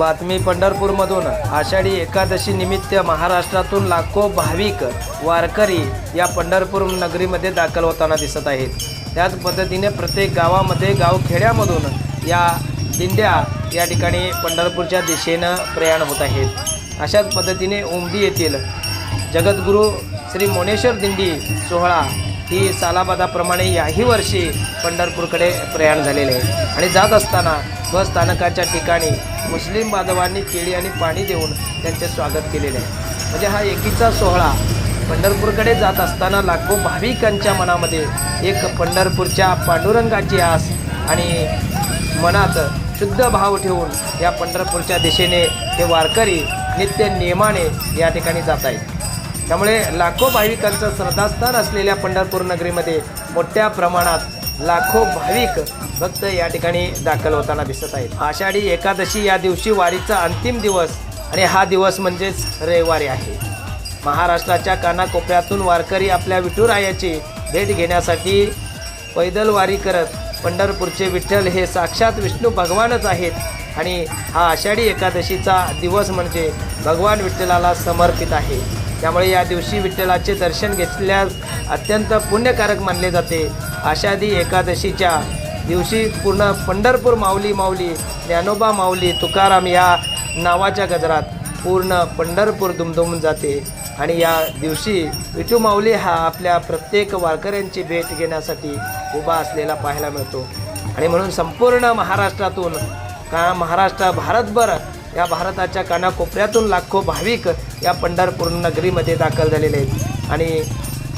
बातमी पंढरपूरमधून. आषाढी एकादशी निमित्त महाराष्ट्रातून लाखो भाविक वारकरी या पंढरपूर नगरीमध्ये दाखल होताना दिसत आहेत. त्याच पद्धतीने प्रत्येक गावामध्ये गावखेड्यामधून या दिंड्या या ठिकाणी पंढरपूरच्या दिशेनं प्रयाण होत आहेत. अशाच पद्धतीने उमदी येथील जगद्गुरू श्री मोनेश्वर दिंडी सोहळा ही सालाबादाप्रमाणे याही वर्षी पंढरपूरकडे प्रयाण झालेले आहे. आणि जात असताना बस स्थानकाच्या ठिकाणी मुस्लिम बांधवांनी केळी आणि पाणी देऊन त्यांचे स्वागत केलेले आहे. म्हणजे हा एकीचा सोहळा. पंढरपूरकडे जात असताना लाखो भाविकांच्या मनामध्ये एक पंढरपूरच्या पांडुरंगाची आस आणि मनात शुद्ध भाव ठेवून या पंढरपूरच्या दिशेने हे वारकरी नित्य नियमाने या ठिकाणी जात आहेत. त्यामुळे लाखो भाविकांचं श्रद्धास्थान असलेल्या पंढरपूर नगरीमध्ये मोठ्या प्रमाणात लाखो भाविक भक्त या ठिकाणी दाखल होताना दिसत आहेत. आषाढी एकादशी या दिवशी वारीचा अंतिम दिवस आणि हा दिवस म्हणजेच रविवारी आहे. महाराष्ट्राच्या कानाकोपऱ्यातून वारकरी आपल्या विठुरायाची भेट घेण्यासाठी पैदल वारी करत पंढरपूरचे विठ्ठल हे साक्षात विष्णू भगवानच आहेत आणि हा आषाढी एकादशीचा दिवस म्हणजे भगवान विठ्ठलाला समर्पित आहे. त्यामुळे या दिवशी विठ्ठलाचे दर्शन घेतल्यास अत्यंत पुण्यकारक मानले जाते. आषाढी एकादशीच्या दिवशी पूर्ण पंढरपूर माऊली माऊली ज्ञानोबा माऊली तुकाराम या नावाच्या गजरात पूर्ण पंढरपूर दुमदुमून जाते. आणि या दिवशी विठू माऊली हा आपल्या प्रत्येक वारकऱ्यांची भेट घेण्यासाठी उभा असलेला पाहायला मिळतो. आणि म्हणून संपूर्ण महाराष्ट्रातून का महाराष्ट्र भारतभर या भारताच्या कानाकोपऱ्यातून लाखो भाविक या पंढरपूर नगरीमध्ये दाखल झालेले आहेत. आणि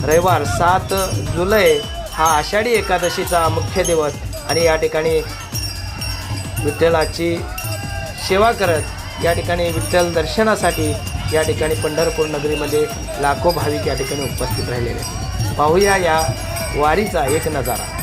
रविवार सात जुलै हा आषाढी एकादशीचा मुख्य दिवस आणि या ठिकाणी विठ्ठलाची सेवा करत या ठिकाणी विठ्ठल दर्शनासाठी या ठिकाणी पंढरपूर नगरीमध्ये लाखो भाविक या ठिकाणी उपस्थित राहिलेले आहेत. पाहूया या वारीचा एक नजारा.